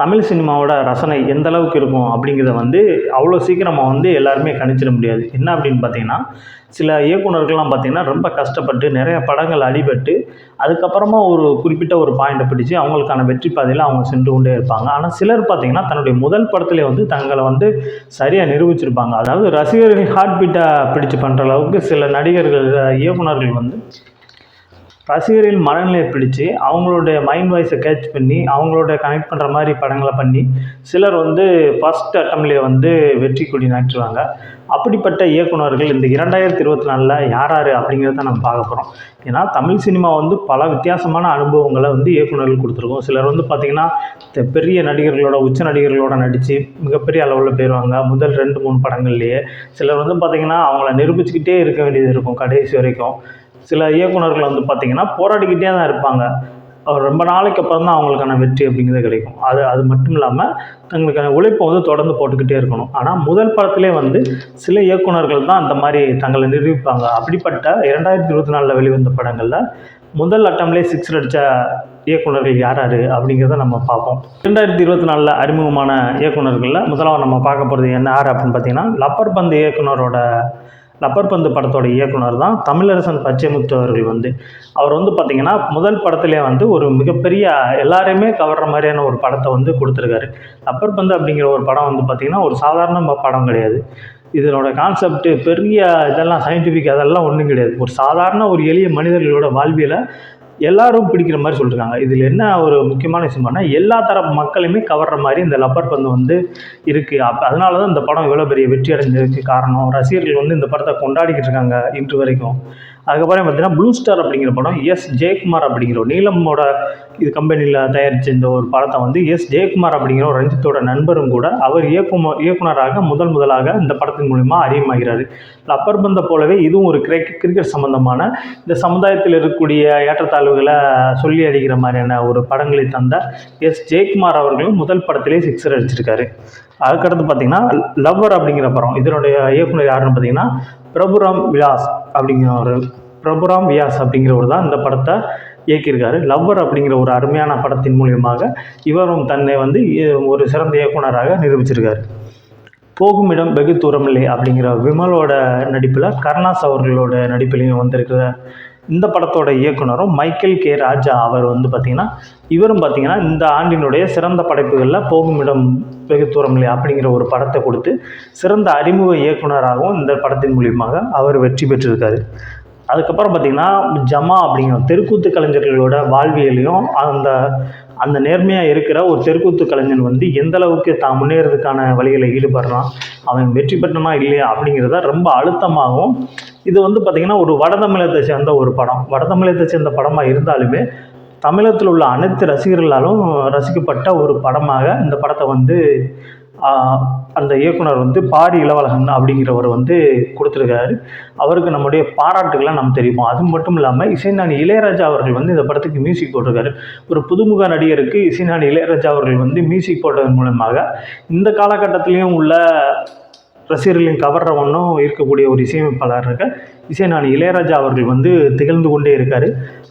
தமிழ் சினிமாவோட ரசனை எந்த அளவுக்கு இருக்கும் அப்படிங்கிறத வந்து அவ்வளோ சீக்கிரமாக வந்து எல்லாருமே கணிச்சிட முடியாது. என்ன அப்படின்னு பார்த்தீங்கன்னா சில இயக்குனர்கள்லாம் பார்த்தீங்கன்னா ரொம்ப கஷ்டப்பட்டு நிறைய படங்கள் அடிபட்டு அதுக்கப்புறமா ஒரு குறிப்பிட்ட ஒரு பாயிண்ட்டை பிடிச்சி அவங்களுக்கான வெற்றி பாதையில் அவங்க சென்று கொண்டே இருப்பாங்க. ஆனால் சிலர் பார்த்தீங்கன்னா தன்னுடைய முதல் படத்திலே வந்து தங்களை வந்து சரியாக நிரூபிச்சிருப்பாங்க. அதாவது ரசிகர்கள் ஹார்ட் பீட்டை பிடிச்சு பண்ணுற அளவுக்கு சில நடிகர்கள் இயக்குனர்கள் வந்து ரசிகரின் மனநிலையை பிடிச்சு அவங்களுடைய மைண்ட் வாய்ஸை கேட்ச் பண்ணி அவங்களோட கனெக்ட் பண்ணுற மாதிரி படங்களை பண்ணி சிலர் வந்து ஃபஸ்ட் அட்டம்லேயே வந்து வெற்றி கொடி நாட்டுவாங்க அப்படிப்பட்ட இயக்குனர்கள் இந்த இரண்டாயிரத்தி இருபத்தி நாலில் யார் யார் அப்படிங்கிறத நம்ம பார்க்க போகிறோம் ஏன்னா தமிழ் சினிமா வந்து பல வித்தியாசமான அனுபவங்களை வந்து இயக்குனர்கள் கொடுத்துருக்கோம். சிலர் வந்து பார்த்திங்கன்னா இந்த பெரிய நடிகர்களோட உச்ச நடிகர்களோட நடித்து மிகப்பெரிய அளவில் போயிடுவாங்க முதல் ரெண்டு மூணு படங்கள்லேயே சிலர் வந்து பார்த்திங்கன்னா அவங்கள நிரூபிச்சுக்கிட்டே இருக்க வேண்டியது இருக்கும் கடைசி வரைக்கும். சில இயக்குனர்கள் வந்து பார்த்திங்கன்னா போராடிக்கிட்டே தான் இருப்பாங்க. அவர் ரொம்ப நாளைக்கு அப்புறம் தான் அவங்களுக்கான வெற்றி அப்படிங்கிறது கிடைக்கும். அது அது மட்டும் இல்லாமல் தங்களுக்கான உழைப்பை வந்து தொடர்ந்து போட்டுக்கிட்டே இருக்கணும். ஆனால் முதல் படத்திலே வந்து சில இயக்குனர்கள் தான் அந்த மாதிரி தங்களை நிரூபிப்பாங்க. அப்படிப்பட்ட இரண்டாயிரத்தி இருபத்தி நாலில் வெளிவந்த படங்களில் முதல் அட்டம்லேயே சிக்ஸ் அடித்த இயக்குனர்கள் யார் யார் அப்படிங்கிறத நம்ம பார்ப்போம். ரெண்டாயிரத்தி இருபத்தி நாலில் அறிமுகமான இயக்குனர்களில் முதலாவது நம்ம பார்க்க போகிறது என்ன யார் அப்படின்னு பார்த்தீங்கன்னா லப்பர் பந்து இயக்குனரோட ரப்பர் பந்து படத்தோட இயக்குனர் தான் தமிழரசன் பச்சைமுத்து அவர்கள் வந்து. அவர் வந்து பார்த்திங்கன்னா முதல் படத்துலேயே வந்து ஒரு மிகப்பெரிய எல்லாரையுமே கவர்ற மாதிரியான ஒரு படத்தை வந்து கொடுத்துருக்காரு. ரப்பர் பந்து அப்படிங்கிற ஒரு படம் வந்து பார்த்திங்கன்னா ஒரு சாதாரண படம் கிடையாது. இதனோட கான்செப்ட் பெரிய இதெல்லாம் சயின்டிஃபிக் அதெல்லாம் ஒன்றும் கிடையாது. ஒரு சாதாரண ஒரு எளிய மனிதர்களோட வாழ்வியலை எல்லாரும் பிடிக்கிற மாதிரி சொல்லியிருக்காங்க இதில் என்ன ஒரு முக்கியமான விஷயம் பண்ணால் எல்லா தரப்பு மக்களையுமே கவர்ற மாதிரி இந்த லப்பர் பந்து வந்து இருக்குது அப்போ அதனால தான் இந்த படம் இவ்வளோ பெரிய வெற்றி அடைஞ்சதுக்கு காரணம். ரசிகர்கள் வந்து இந்த படத்தை கொண்டாடிக்கிட்டு இருக்காங்க இன்று வரைக்கும். அதுக்கப்புறம் பார்த்தீங்கன்னா ப்ளூ ஸ்டார் அப்படிங்கிற படம் எஸ். ஜெயக்குமார் அப்படிங்கிற நீலமோட இது கம்பெனியில் தயாரித்த இந்த ஒரு படத்தை வந்து எஸ். ஜெயக்குமார் அப்படிங்கிற ஒரு ரஞ்சித்தோட நண்பரும் கூட அவர் இயக்கும இயக்குனராக முதல் முதலாக இந்த படத்தின் மூலிமா அறிமுகமாகிறாரு. லப்பர் பந்தை போலவே இதுவும் ஒரு கிரிக்கெட் கிரிக்கெட் சம்பந்தமான இந்த சமுதாயத்தில் இருக்கக்கூடிய ஏற்றத்தாழ்வுகளை சொல்லி அடிக்கிற மாதிரியான ஒரு படங்களை தந்த எஸ். ஜெயக்குமார் அவர்களும் முதல் படத்திலே சிக்ஸர் அடிச்சிருக்காரு. அதுக்கடுத்து பார்த்தீங்கன்னா லவ்வர் அப்படிங்கிற படம் இதனுடைய இயக்குனர் யாருன்னு பார்த்தீங்கன்னா பிரபுராம் விலாஸ் அப்படிங்கிற ஒரு பிரபுராம் வியாஸ் அப்படிங்கிறவர் தான் இந்த படத்தை இயக்கியிருக்காரு. லவ்வர் அப்படிங்கிற ஒரு அருமையான படத்தின் மூலியமாக இவரும் தன்னை வந்து இ- ஒரு சிறந்த இயக்குனராக நிரூபிச்சிருக்காரு. போகும் இடம் வெகு தூரமில்லை அப்படிங்கிற விமலோட நடிப்பில் கருணாஸ் அவர்களோட நடிப்பிலையும் வந்திருக்கிற இந்த படத்தோட இயக்குனரும் மைக்கேல் கே. ராஜா அவர் வந்து பார்த்திங்கன்னா இவரும் பார்த்திங்கன்னா இந்த ஆண்டினுடைய சிறந்த படைப்புகளில் போகும் இடம் வெகு தூரமில்லை அப்படிங்கிற ஒரு படத்தை கொடுத்து சிறந்த அறிமுக இயக்குனராகவும் இந்த படத்தின் மூலியமாக அவர் வெற்றி பெற்றிருக்காரு. அதுக்கப்புறம் பார்த்திங்கன்னா ஜமா அப்படிங்கிற தெருக்கூத்து கலைஞர்களோட வாழ்வியலையும் அந்த அந்த நேர்மையாக இருக்கிற ஒரு தெருக்கூத்து கலைஞன் வந்து எந்த அளவுக்கு தான் முன்னேறதுக்கான வழிகளை ஈடுபடுறான் அவன் வெற்றி பெற்றனா இல்லையா அப்படிங்கிறத ரொம்ப அழுத்தமாகவும் இது வந்து பார்த்திங்கன்னா ஒரு வடதமிழத்தை சேர்ந்த ஒரு படம். வடதமிழத்தை சேர்ந்த படமாக இருந்தாலுமே தமிழகத்தில் உள்ள அனைத்து ரசிகர்களாலும் ரசிக்கப்பட்ட ஒரு படமாக இந்த படத்தை வந்து அந்த இயக்குனர் வந்து பாரி இளவழகன் அப்படிங்கிறவர் வந்து கொடுத்துருக்காரு அவருக்கு நம்முடைய பாராட்டுகளை நம்ம தெரிவிப்போம். அது மட்டும் இல்லாமல் இசைஞானி இளையராஜா அவர்கள் வந்து இந்த படத்துக்கு மியூசிக் போட்டிருக்காரு. ஒரு புதுமுக நடிகருக்கு இசைஞானி இளையராஜா அவர்கள் வந்து மியூசிக் போட்டதன் மூலமாக இந்த காலகட்டத்திலையும் உள்ள ரசிகர்களின் கவர்ற ஒன்றும் இருக்கக்கூடிய ஒரு இசையமைப்பாளர் இருக்க இசைஞானி இளையராஜா அவர்கள் வந்து திகழ்ந்து கொண்டே இருக்கார்.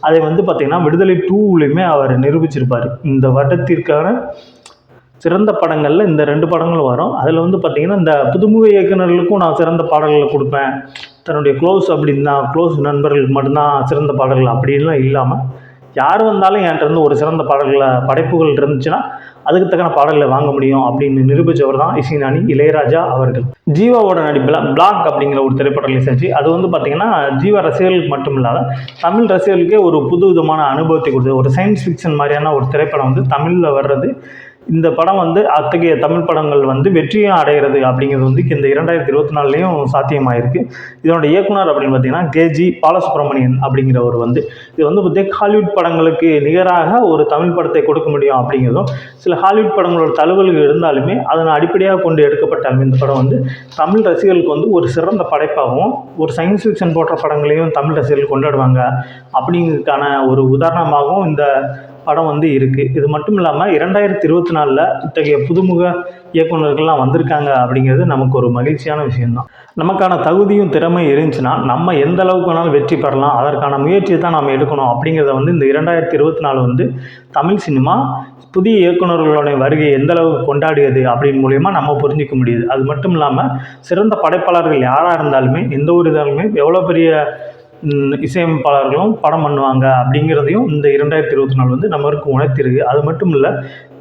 அதை வந்து பார்த்திங்கன்னா விடுதலை டூவிலையுமே அவர் நிரூபிச்சிருப்பார். இந்த வருடத்திற்கான சிறந்த படங்களில் இந்த ரெண்டு படங்களும் வரும். அதில் வந்து பார்த்திங்கன்னா இந்த புதுமுக இயக்குனர்களுக்கும் நான் சிறந்த பாடல்களை கொடுப்பேன். தன்னுடைய க்ளோஸ் அப்படின்னு தான் க்ளோஸ் நண்பர்களுக்கு மட்டும்தான் சிறந்த பாடல்கள் அப்படின்லாம் இல்லாமல் யார் வந்தாலும் என்கிட்ட ஒரு சிறந்த பாடல்களை படைப்புகள் இருந்துச்சுன்னா அதுக்கு தக்கன பாடல்களை வாங்க முடியும் அப்படின்னு நிரூபித்தவர் தான் இசைஞானி இளையராஜா அவர்கள். ஜீவாவோட நடிப்பில் பிளாக் அப்படிங்கிற ஒரு திரைப்படம் ரிலீஸ் ஆச்சு. அது வந்து பார்த்திங்கன்னா ஜீவா ரசிகர்களுக்கு மட்டும் இல்லாத தமிழ் ரசிகர்களுக்கே ஒரு புது விதமான அனுபவத்தை கொடுத்தது. ஒரு சயின்ஸ் ஃபிக்ஷன் மாதிரியான ஒரு திரைப்படம் வந்து தமிழில் வர்றது இந்த படம் வந்து அத்தகைய தமிழ் படங்கள் வந்து வெற்றியும் அடைகிறது அப்படிங்கிறது வந்து இந்த இரண்டாயிரத்தி இருபத்தி நாலுலேயும் சாத்தியமாயிருக்கு. இதனோட இயக்குனர் அப்படின்னு பார்த்தீங்கன்னா கேஜி பாலசுப்ரமணியன் அப்படிங்கிறவர் வந்து. இது வந்து பார்த்தீங்கன்னா ஹாலிவுட் படங்களுக்கு நிகராக ஒரு தமிழ் படத்தை கொடுக்க முடியும் அப்படிங்கிறதும் சில ஹாலிவுட் படங்களோட தழுவல்கள் இருந்தாலுமே அதனை அடிப்படையாக கொண்டு எடுக்கப்பட்டாலும் இந்த படம் வந்து தமிழ் ரசிகர்களுக்கு வந்து ஒரு சிறந்த படைப்பாகவும் ஒரு சயின்ஸ் ஃபிக்ஷன் போன்ற படங்களையும் தமிழ் ரசிகர்கள் கொண்டாடுவாங்க அப்படிங்கிறதுக்கான ஒரு உதாரணமாகவும் இந்த படம் வந்து இருக்குது இது மட்டும் இல்லாமல் இரண்டாயிரத்தி இருபத்தி நாலில் இத்தகைய புதுமுக இயக்குனர்கள்லாம் வந்திருக்காங்க அப்படிங்கிறது நமக்கு ஒரு மகிழ்ச்சியான விஷயம்தான். நமக்கான தகுதியும் திறமை இருந்துச்சுன்னா நம்ம எந்த அளவுக்கு வேணாலும் வெற்றி பெறலாம் அதற்கான முயற்சியை தான் நாம் எடுக்கணும் அப்படிங்கிறத வந்து இந்த இரண்டாயிரத்தி இருபத்தி நாலு வந்து தமிழ் சினிமா புதிய இயக்குனர்களுடைய வருகை எந்த அளவுக்கு கொண்டாடியது அப்படின் மூலயமா நம்ம புரிஞ்சிக்க முடியுது. அது மட்டும் இல்லாமல் சிறந்த படைப்பாளர்கள் யாராக இருந்தாலுமே எந்த ஒரு இதாலுமே எவ்வளோ பெரிய இசையமைப்பாளர்களும் படம் பண்ணுவாங்க அப்படிங்கிறதையும் இந்த இரண்டாயிரத்தி இருபத்தி நாலு வந்து நம்மளுக்கு உணர்த்திருக்கு. அது மட்டும் இல்லை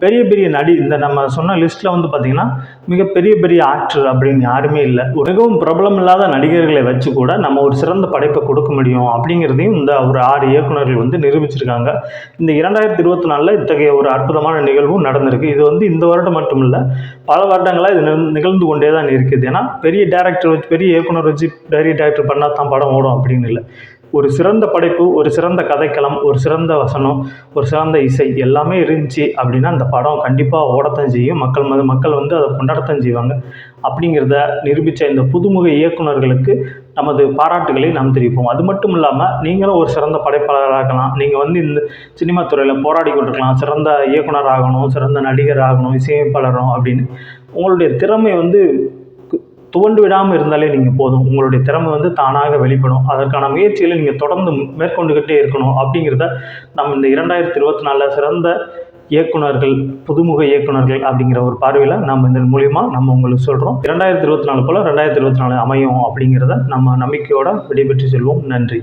பெரிய பெரிய நடி இந்த நம்ம சொன்ன லிஸ்ட்டில் வந்து பார்த்திங்கன்னா மிகப்பெரிய பெரிய ஆக்டர் அப்படின்னு யாருமே இல்லை. மிகவும் பிரபலம் இல்லாத நடிகர்களை வச்சு கூட நம்ம ஒரு சிறந்த படைப்பை கொடுக்க முடியும் அப்படிங்கிறதையும் இந்த ஒரு ஆறு இயக்குனர்கள் வந்து நிரூபிச்சிருக்காங்க. இந்த இரண்டாயிரத்தி இருபத்தி நாலில் இத்தகைய ஒரு அற்புதமான நிகழ்வும் நடந்திருக்கு. இது வந்து இந்த வருடம் மட்டும் இல்லை பல வருடங்களாக இது நிகழ்ந்து கொண்டே தான் இருக்குது. ஏன்னா பெரிய டேரக்டர் வச்சு பெரிய இயக்குனர் வச்சு பெரிய டேரக்டர் பண்ணால் தான் படம் ஓடும் அப்படின்னு இல்லை. ஒரு சிறந்த படைப்பு ஒரு சிறந்த கதைக்களம் ஒரு சிறந்த வசனம் ஒரு சிறந்த இசை எல்லாமே இருந்துச்சு அப்படின்னா அந்த படம் கண்டிப்பாக ஓடத்தான் செய்யும். மக்கள் ம- மக்கள் வந்து அதை கொண்டாடத்தான் செய்வாங்க. அப்படிங்கிறத நிரூபித்த இந்த புதுமுக இயக்குனர்களுக்கு நமது பாராட்டுகளை நாம் தெரிவிப்போம். அது மட்டும் இல்லாமல் நீங்களும் ஒரு சிறந்த படைப்பாளராக இருக்கலாம். நீங்கள் வந்து இந்த சினிமா துறையில் போராடி கொண்டிருக்கலாம். சிறந்த இயக்குனர் ஆகணும் சிறந்த நடிகர் ஆகணும் இசையமைப்பாளரும் அப்படின்னு. உங்களுடைய திறமை வந்து துவண்டு விடாமல் இருந்தாலே நீங்கள் போதும். உங்களுடைய திறமை வந்து தானாக வெளிப்படும். அதற்கான முயற்சிகளை நீங்கள் தொடர்ந்து மேற்கொண்டுக்கிட்டே இருக்கணும் அப்படிங்கிறத நம்ம இந்த இரண்டாயிரத்தி இருபத்தி நாலில் சிறந்த இயக்குனர்கள் புதுமுக இயக்குனர்கள் அப்படிங்கிற ஒரு பார்வையில் நம்ம இதன் மூலியமாக நம்ம உங்களுக்கு சொல்கிறோம் இரண்டாயிரத்தி இருபத்தி நாலு போல் ரெண்டாயிரத்தி இருபத்தி நாலு அமையும் அப்படிங்கிறத நம்ம நம்பிக்கையோட விடைபெற்று செல்வோம். நன்றி.